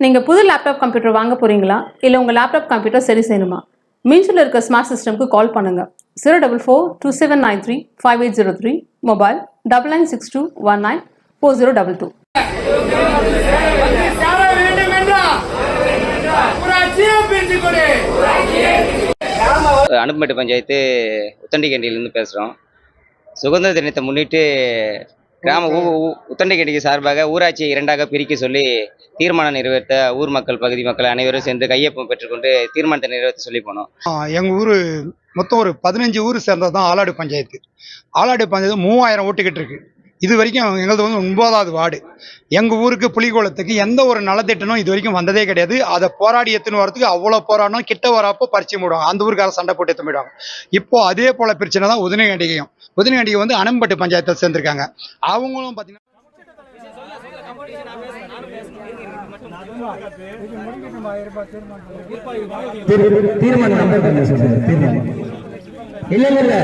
நீங்கள் புது laptop computer வாங்க போகிறீங்களா இல்லை உங்கள் லேப்டாப் கம்ப்யூட்டர் சரி செய்யணுமா? மீன்ஸில் இருக்க ஸ்மார்ட் சிஸ்டம்க்கு கால் பண்ணுங்கள் zero double four two seven nine three five eight zero three mobile double nine six two one nine four zero double two சார அனுப்பமேட்டு பஞ்சாயத்து. உத்தண்டிகண்டியிலேருந்து பேசுகிறோம் சுதந்திர தினத்தை முன்னிட்டு கிராம உத்தண்டிகண்டிக்கு சார்பாக ஊராட்சியை இரண்டாக பிரிக்க சொல்லி தீர்மானம் நிறைவேற்ற ஊர் மக்கள் பகுதி மக்கள் அனைவரும் சேர்ந்து கையொப்பம் பெற்றுக்கொண்டு தீர்மானத்தை நிறைவேற்ற சொல்லி போனோம். எங்கள் ஊர் மொத்தம் ஒரு பதினஞ்சு ஊர் சேர்ந்தது தான் ஆலாடு பஞ்சாயத்து. ஆலாடு பஞ்சாயத்து மூவாயிரம் ஓட்டுக்கிட்டு இருக்கு. இது வரைக்கும் எங்களது வந்து ஒன்பதாவது வார்டு. எங்கள் ஊருக்கு புலிகோளத்துக்கு எந்த ஒரு நலத்திட்டமும் இது வரைக்கும் வந்ததே கிடையாது. அதை போராடி எத்துன்னு வரதுக்கு அவ்வளோ போராடணும். கிட்ட வரப்போ பறிச்சு மூடுவாங்க. அந்த ஊருக்கார சண்டை போட்டு எத்து போயிடுவாங்க இப்போ அதே போல பிரச்சனை தான் உதனகண்டிகையும் உதனகண்டிகை வந்து அனம்பட்டு பஞ்சாயத்தை சேர்ந்திருக்காங்க. அவங்களும் பார்த்தீங்கன்னா தீர்மானம். இல்ல இல்ல இல்ல.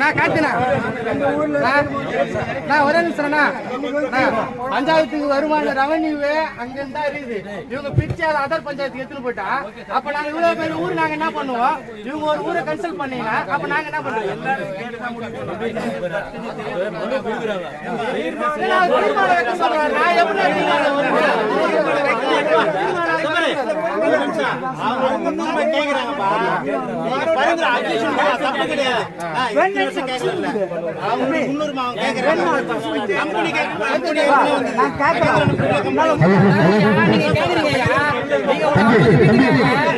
நான் காட்டுனா நான் ஒரே நிமிஷம்ண்ணா பஞ்சாயத்துக்கு வருமான ரெவன்யூவே அங்கிருந்து தான் இருக்குது. இவங்க பிரிச்சு அதை அதர் பஞ்சாயத்துக்கு எடுத்துட்டு போயிட்டா. அப்ப நாங்க இவ்வளவு பேர் ஊர் நாங்க என்ன பண்ணுவோம்? இவங்க ஒரு ஊரை கன்சல்ட் பண்ணீங்கன்னா அப்ப நாங்க என்ன பண்ணுவோம் நான் தீர்மானம் வைக்க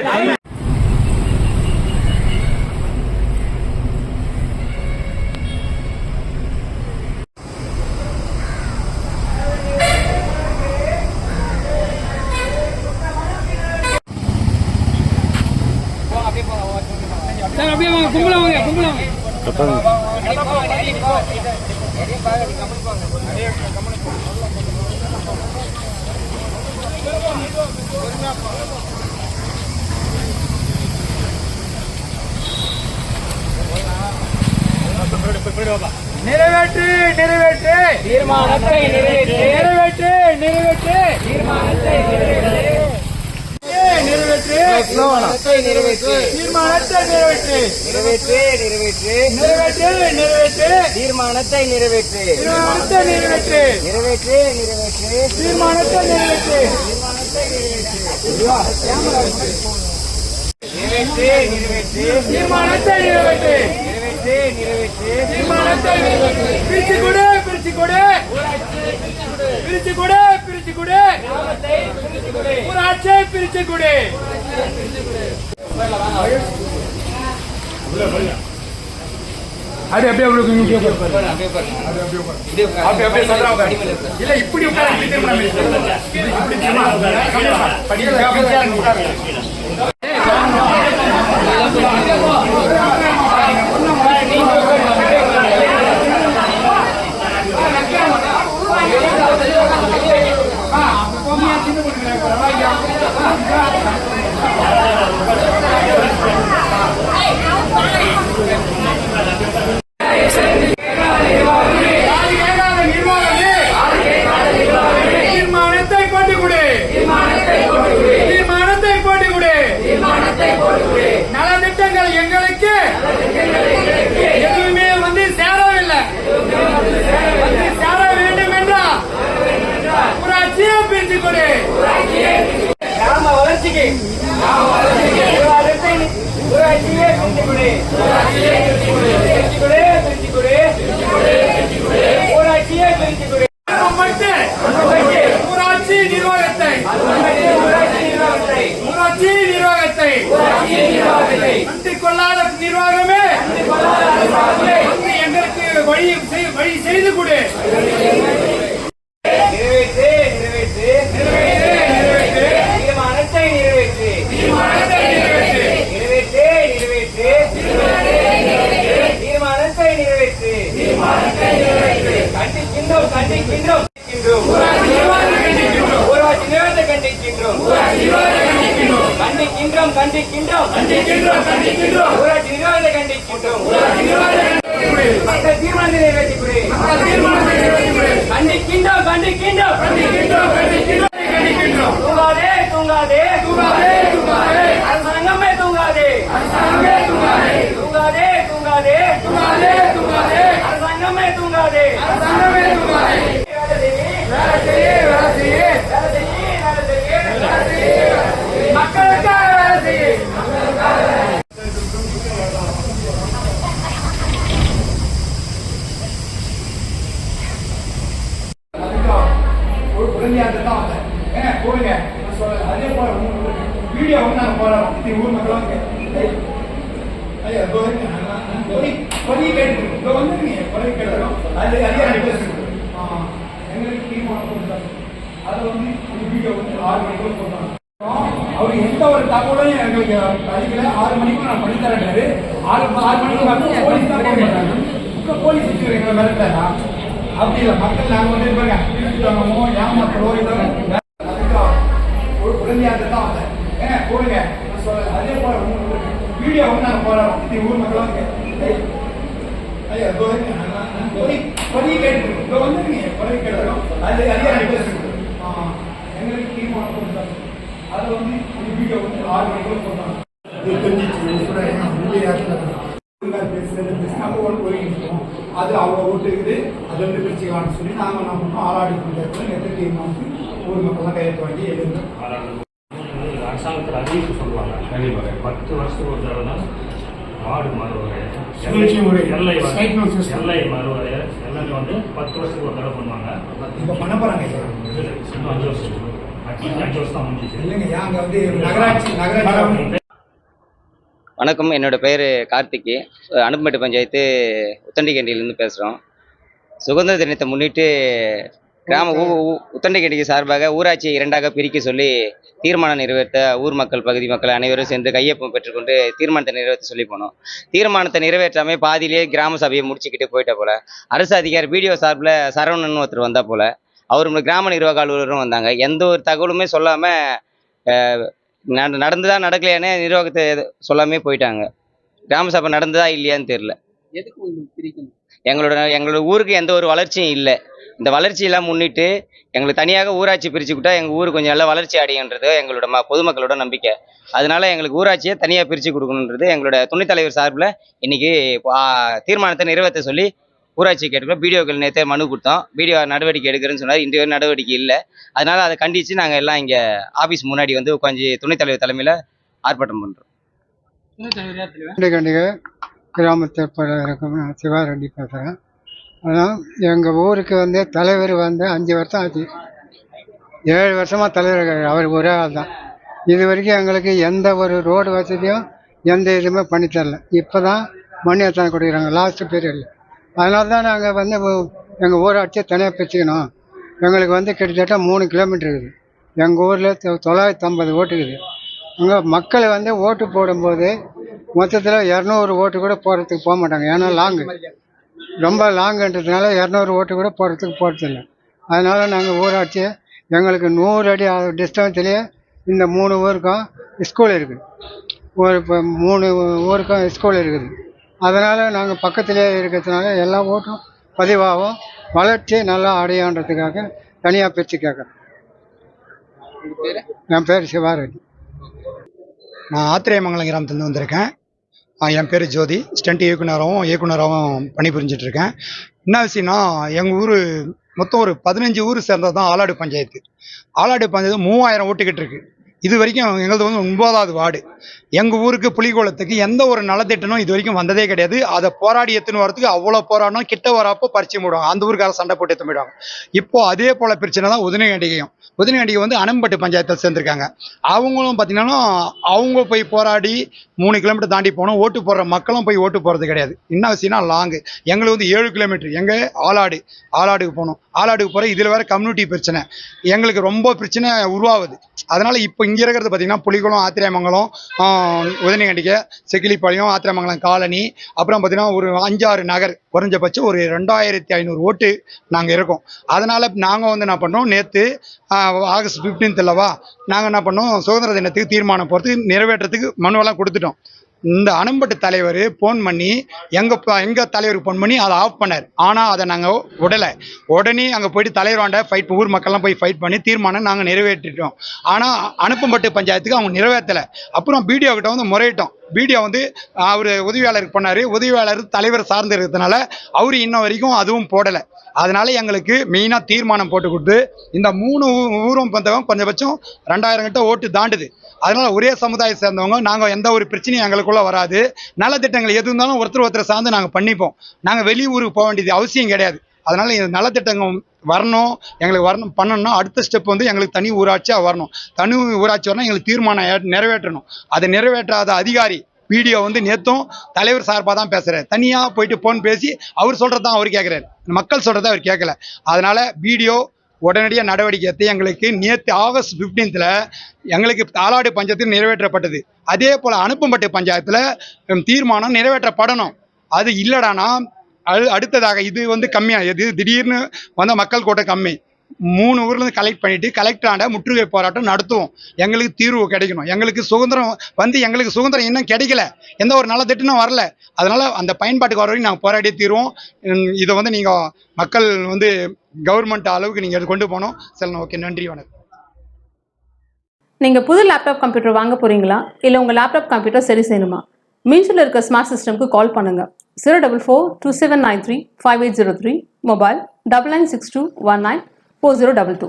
நிறைவேற்று நிறைவேற்று. தீர்மானத்தை நிறைவேற்று. நிறைவேற்று நிறைவேற்று. தீர்மானத்தை நிறைவேற்று. நிறைவேற்று. நிறைவேற்று. தீர்மானத்தை நிறைவேற்று. நிறைவேற்று நிறைவேற்று. நிறைவேற்று நிறைவேற்று. தீர்மானத்தை நிறைவேற்று. தீர்மானத்தை நிறைவேற்று. நிறைவேற்று நிறைவேற்று. தீர்மானத்தை நிறைவேற்று. நிறைவேற்று. நிறைவேற்று தீர்மானத்தை நிறைவேற்று. நிறைவேற்று நிறைவேற்று. தீர்மானத்தை நிறைவேற்று பிரிச்சு கொடு பிரிச்சு கொடு பிரிச்சு கொடு பிரிச்சு கொடு ஊராட்சியை பிரிச்சு கொடு அது அப்படியே உங்களுக்கு இங்கே உட்காரு. அப்படியே அப்படியே உட்காரு. இல்ல இப்படி உட்காரு. இப்படி திரும்ப இப்படி படிக்க அப்படியே உட்காரு. ஆதி கேட்காத நிர்வாகமே தீர்மானத்தை போட்டு கொடு தீர்மானத்தை போட்டு கொடு நலத்திட்டங்கள் எங்களுக்கு எதுவுமே வந்து சேரவில்லை வந்து சேர வேண்டும் என்றா ஊராட்சியை பிரித்து கொடு கிராம வளர்ச்சிக்கு ஊராட்சியை ஊராட்சியை பிரித்து கொடு பிரித்து கொடு பிரித்து கொடு ஊராட்சியை பிரித்து கொடு மட்டும் ஊராட்சி நிர்வாகத்தை ஊராட்சி நிர்வாகத்தை கண்டு கொள்ளாத நிர்வாகமே எங்களுக்கு வழி செய்து கொடு கண்டிக்கின்றோம் ஊராட்சி நிர்வாகத்தை கண்டிக்கின்றோம் கண்டிக்கின்றோம் கண்டிக்கின்றோம் கண்டிக்கின்றோம் ஊராட்சி நிர்வாகத்தை கண்டிக்கின்றோம் மக்கள் தீர்மானத்தை நிறைவேற்றிக்கிறேன் கண்டிக்கின்றோம் கண்டிக்கின்றோம் கண்டிக்கின்றோம் கண்டிக்கின்றோம் கண்டிக்கின்றோம் தூங்காதே தூங்காதே. தூங்காதே தூங்காதே அரசாங்கமே தூங்காதே அரசாங்கமே தூங்காதே தூங்காதே தூங்காதே தூங்காதே தூங்காதே அரசாங்கமே தூங்காதே அரசாங்க வீடியோ வந்து நாங்கள் போடுறோம் இது ஊர் மக்களும் ஐயா கேட்டு இதோ வந்து நீங்க பொறி கேட்டுறோம் அது அதிகாரி பேசுறது எங்களுக்கு தீர்மானம் கொடுத்தாங்க அதை வந்து ஒரு வீடியோ வந்து ஆறு மணிக்குள்ள போட்டாங்க அவர் எந்த ஒரு தகவலையும் எங்களுக்கு ஆறு மணிக்கும் நான் பண்ணி தரேன் ஆறு ஆறு மணிக்கு போலீஸ் தான் போக மாட்டாங்க போலீஸ் எங்களை மிரட்டாரா அப்படி இல்லை மக்கள் நாங்கள் வந்து இருப்பாங்க திருட்டுத்தனமோ உடனடியாக தான் வந்தேன் போடுங்க. சொல்றேன் அதே போல வீடியோ வந்து நாங்கள் போடுறோம் இது ஊர் மக்களும். ஐயா கேட்டு வந்து நீங்க கேட்டுறோம் அது பேசுறது எங்களுக்கு தீர்மானம் கொடுத்தாங்க அதை வந்து வீடியோ வந்து ஆறு தெரிஞ்சிச்சு. கூட அது அவ்வளோ ஓட்டு இருக்குது அது வந்து சொல்லி நாங்கள் என்ன பண்ணோம் ஆளாடி பஞ்சாயத்தில் நெத்து தீர்மானித்து ஊர் மக்கள்லாம் கையெழுத்து வாங்கி எழுந்து அரசாங்கத்தில் அறிவிப்பு சொல்லுவாங்க பத்து வருஷத்துக்கு ஒரு தடவை தான் வார்டு மறுவரை. எல்லை. எல்லை மறுவரை எல்லாமே வந்து பத்து வருஷத்துக்கு ஒரு தடவை பண்ணுவாங்க. இப்போ பண்ண போகிறாங்க இன்னும் அஞ்சு வருஷம். அஞ்சு வருஷம் தான் முடிஞ்சிச்சு. இல்லைங்க அங்கே வந்து நகராட்சி நகராட்சி. வணக்கம் என்னோட பேர் கார்த்திக் அனுப்பமேட்டு பஞ்சாயத்து உத்தண்டிகண்டியிலேருந்து பேசுகிறோம் சுதந்திர தினத்தை முன்னிட்டு கிராம உத்தண்டிகண்டிக்கு சார்பாக ஊராட்சியை இரண்டாக பிரிக்க சொல்லி தீர்மானம் நிறைவேற்ற ஊர் மக்கள் பகுதி மக்கள் அனைவரும் சேர்ந்து கையொப்பம் பெற்றுக்கொண்டு தீர்மானத்தை நிறைவேற்ற சொல்லி போனோம். தீர்மானத்தை நிறைவேற்றாமே பாதியிலேயே கிராம சபையை முடிச்சுக்கிட்டு போயிட்ட போல அரசு அதிகாரி பிடிஓ சார்பில் சரவணன் ஒருத்தர் வந்தா போல அவர் கிராம நிர்வாக அலுவலரும் வந்தாங்க. எந்த ஒரு தகவலுமே சொல்லாமல் நடந்ததா நடக்கலையானே நிர்வாகத்தை சொல்லாமே போயிட்டாங்க. கிராம சபை நடந்ததா இல்லையான்னு தெரியல. பிரிக்கணும் எங்களோட எங்களோட ஊருக்கு எந்த ஒரு வளர்ச்சியும் இல்லை. இந்த வளர்ச்சியெல்லாம் முன்னிட்டு எங்களுக்கு தனியாக ஊராட்சி பிரிச்சுக்கிட்டா எங்கள் ஊர் கொஞ்சம் நல்லா வளர்ச்சி அடையுன்றது எங்களோட ம பொதுமக்களோட நம்பிக்கை. அதனால எங்களுக்கு ஊராட்சியை தனியாக பிரித்து கொடுக்கணுன்றது எங்களோட துணைத் தலைவர் சார்பில் இன்னைக்கு தீர்மானத்தை நிறைவேற்ற சொல்லி ஊராட்சி கேட்டுக்கிறோம். பிடிஓக்கள் நேற்றே மனு கொடுத்தோம். பிடிஓ நடவடிக்கை எடுக்கிறேன்னு சொன்னார். இன்று வரை நடவடிக்கை இல்லை. அதனால அதை கண்டித்து நாங்கள் எல்லாம் இங்கே ஆஃபீஸ் முன்னாடி வந்து உட்காந்து துணைத் தலைவர் தலைமையில் ஆர்ப்பாட்டம் பண்ணுறோம் கிராமத்தில் இருக்கும் நான் சிவாரெட்டி பேசுகிறேன் அதான் எங்கள் ஊருக்கு வந்து தலைவர் வந்து அஞ்சு வருஷம் ஆச்சு. ஏழு வருஷமாக தலைவர் அவர் ஒரே ஆள் தான். இது வரைக்கும் எங்களுக்கு எந்த ஒரு ரோடு வசதியும் எந்த இதுவுமே பண்ணித்தரல இப்போ தான் மணி எத்தனை கொடுக்குறாங்க லாஸ்ட்டு பீரியடில் அதனால தான் நாங்கள் வந்து எங்கள் ஊராட்சியை தனியாக பிரிச்சுக்கணும். எங்களுக்கு வந்து கிட்டத்தட்ட மூணு கிலோமீட்டர் இருக்குது. எங்கள் ஊரில் தொள்ளாயிரத்தி ஐம்பது ஓட்டு இருக்குது. அங்கே மக்கள் வந்து ஓட்டு போடும்போது மொத்தத்தில் இரநூறு ஓட்டு கூட போடுறதுக்கு போக மாட்டாங்க. ஏன்னா லாங்கு ரொம்ப லாங்குன்றதுனால இரநூறு ஓட்டு கூட போடுறதுக்கு போகிறதில்ல அதனால் நாங்கள் ஊராட்சி எங்களுக்கு நூறு அடி டிஸ்டன்ஸ்லேயே இந்த மூணு ஊருக்கும் ஸ்கூல் இருக்குது. ஒரு இப்போ மூணு ஊருக்கும் ஸ்கூல் இருக்குது. அதனால் நாங்கள் பக்கத்திலே இருக்கிறதுனால எல்லா ஓட்டும் பதிவாகும் வளர்ச்சி நல்லா அடையான்றதுக்காக தனியாக பிரித்து கேட்குறேன் என் பேர் சிவாரெட்டி. நான் ஆத்திரேயமங்கலம் கிராமத்துலேருந்து வந்திருக்கேன். என் பேர் ஜோதி. ஸ்டண்ட் இயக்குனராகவும் இயக்குனராகவும் பணிபுரிஞ்சிட்ருக்கேன். என்ன விஷயம்னா எங்கள் ஊர் மொத்தம் ஒரு பதினஞ்சு ஊர் சேர்ந்தது தான் ஆலாடு பஞ்சாயத்து. ஆலாடு பஞ்சாயத்து மூவாயிரம் ஓட்டுக்கிட்டு இருக்கு இது வரைக்கும் எங்களது வந்து ஒன்பதாவது வார்டு. எங்கள் ஊருக்கு புலிகோளத்துக்கு எந்த ஒரு நலத்திட்டமும் இது வரைக்கும் வந்ததே கிடையாது. அதை போராடி எடுத்துன்னு வரதுக்கு அவ்வளோ போராடணும். கிட்ட வரப்போ பறிச்சு விடுவாங்க அந்த ஊருக்கார சண்டை போட்டு எடுத்து போயிடுவாங்க. இப்போ அதே போல் பிரச்சனை தான் உதனகண்டிகையும் உதனகண்டிகை வந்து அனம்பட்டு பஞ்சாயத்தில் சேர்ந்துருக்காங்க. அவங்களும் பார்த்தீங்கன்னா அவங்க போய் போராடி மூணு கிலோமீட்டர் தாண்டி போனோம் ஓட்டு போடுற மக்களும் போய் ஓட்டு போகிறது கிடையாது. என்ன விஷயம்னா லாங்கு. எங்களுக்கு வந்து ஏழு கிலோமீட்டர் எங்கே? ஆலாடு ஆலாடுக்கு போகணும். ஆலாடுக்கு போகிற இதில் வேறு கம்யூனிட்டி பிரச்சனை. எங்களுக்கு ரொம்ப பிரச்சனை உருவாகுது. அதனால் இப்போ இங்கே இருக்கிறது பார்த்திங்கன்னா புலிகுளம் ஆத்திரமங்கலம் உதயகண்டிகை செக்கிலிப்பாளையம் ஆத்திரமங்கலம் காலனி அப்புறம் பார்த்திங்கன்னா ஒரு அஞ்சாறு நகர் குறைஞ்சபட்சம் ஒரு ரெண்டாயிரத்தி ஐநூறு ஓட்டு நாங்கள் இருக்கோம். அதனால் நாங்கள் வந்து என்ன பண்ணோம் நேற்று ஆகஸ்ட் ஃபிஃப்டீன்த் அல்லவா நாங்கள் என்ன பண்ணோம் சுதந்திர தினத்துக்கு தீர்மானம் போகிறதுக்கு நிறைவேற்றத்துக்கு மனுவெல்லாம் கொடுத்துட்டோம். இந்த அனம்பட்டு தலைவர் ஃபோன் பண்ணி எங்கள் எங்கள் தலைவருக்கு ஃபோன் பண்ணி அதை ஆஃப் பண்ணார். ஆனால் அதை நாங்கள் விடலை. உடனே அங்கே போயிட்டு தலைவராண்ட ஃபைட் ஊர் மக்கள்லாம் போய் ஃபைட் பண்ணி தீர்மானம் நாங்கள் நிறைவேற்றிட்டோம். ஆனால் அனுப்பம்பட்டு பஞ்சாயத்துக்கு அவங்க நிறைவேற்றலை. அப்புறம் பிடிஓ கிட்ட வந்து முறையிட்டோம். பிடிஓ வந்து அவர் உதவியாளருக்கு பண்ணார். உதவியாளர் தலைவர் சார்ந்து இருக்கிறதுனால அவர் இன்ன வரைக்கும் அதுவும் போடலை. அதனால் எங்களுக்கு மெயினாக தீர்மானம் போட்டு கொடுத்து இந்த மூணு ஊ- ஊரும் வந்தவங்க கொஞ்சபட்சம் ரெண்டாயிரம் கிட்ட ஓட்டு தாண்டுது. அதனால ஒரே சமுதாயம் சேர்ந்தவங்க நாங்கள் எந்த ஒரு பிரச்சனையும் எங்களுக்குள்ள வராது. நலத்திட்டங்கள் எது இருந்தாலும் ஒருத்தர் ஒருத்தர் சார்ந்து நாங்கள் பண்ணிப்போம். நாங்கள் வெளியூருக்கு போக வேண்டியது அவசியம் கிடையாது. அதனால இந்த நலத்திட்டங்கள் வரணும் எங்களுக்கு வரணும் பண்ணணும்னா அடுத்த ஸ்டெப் வந்து எங்களுக்கு தனி ஊராட்சியாக வரணும். தனி ஊராட்சி வரணும் எங்களுக்கு தீர்மானம் நிறைவேற்றணும். அதை நிறைவேற்றாத அதிகாரி பிடிஓ வந்து நேற்றும் தலைவர் சார்பாக தான் பேசுகிறார் தனியாக போயிட்டு ஃபோன் பேசி அவர் சொல்கிறது தான் அவர் கேட்குறாரு மக்கள் சொல்கிறத அவர் கேட்கல அதனால் பிடிஓ உடனடியாக நடவடிக்கை எடுத்து எங்களுக்கு நேற்று ஆகஸ்ட் ஃபிஃப்டீன்த்தில் எங்களுக்கு தாலாடு பஞ்சாயத்தில் நிறைவேற்றப்பட்டது. அதே போல் அனுப்பம்பட்டு பஞ்சாயத்தில் தீர்மானம் நிறைவேற்றப்படணும். அது இல்லைடானா அது அடுத்ததாக இது வந்து கம்மியாக இது திடீர்னு வந்த மக்கள் கூட்டம் கம்மி. மூணு ஊர்லேருந்து கலெக்ட் பண்ணிட்டு கலெக்டராண்ட முற்றுகை போராட்டம் நடத்துவோம். எங்களுக்கு தீர்வு கிடைக்கணும். எங்களுக்கு சுதந்திரம் வந்து எங்களுக்கு சுதந்திரம் இன்னும் கிடைக்கல. எந்த ஒரு நல்ல திட்டமும் வரல. அதனால் அந்த பயன்பாட்டுக்கு வர வரைக்கும் நாங்கள் போராடி தீர்வோம். இதை வந்து நீங்கள் மக்கள் வந்து கவர்மெண்ட் அளவுக்கு நீங்கள் கொண்டு போகணும். சரி ஓகே நன்றி வணக்கம். நீங்கள் புது லேப்டாப் கம்ப்யூட்டர் வாங்க போகிறீங்களா இல்லை உங்கள் லேப்டாப் கம்ப்யூட்டர் சரி செய்யணுமா? மீன்ஸில் இருக்க ஸ்மார்ட் சிஸ்டம்க்கு கால் பண்ணுங்கள் zero double four two seven nine three five eight zero three mobile double nine six two one nine four zero double two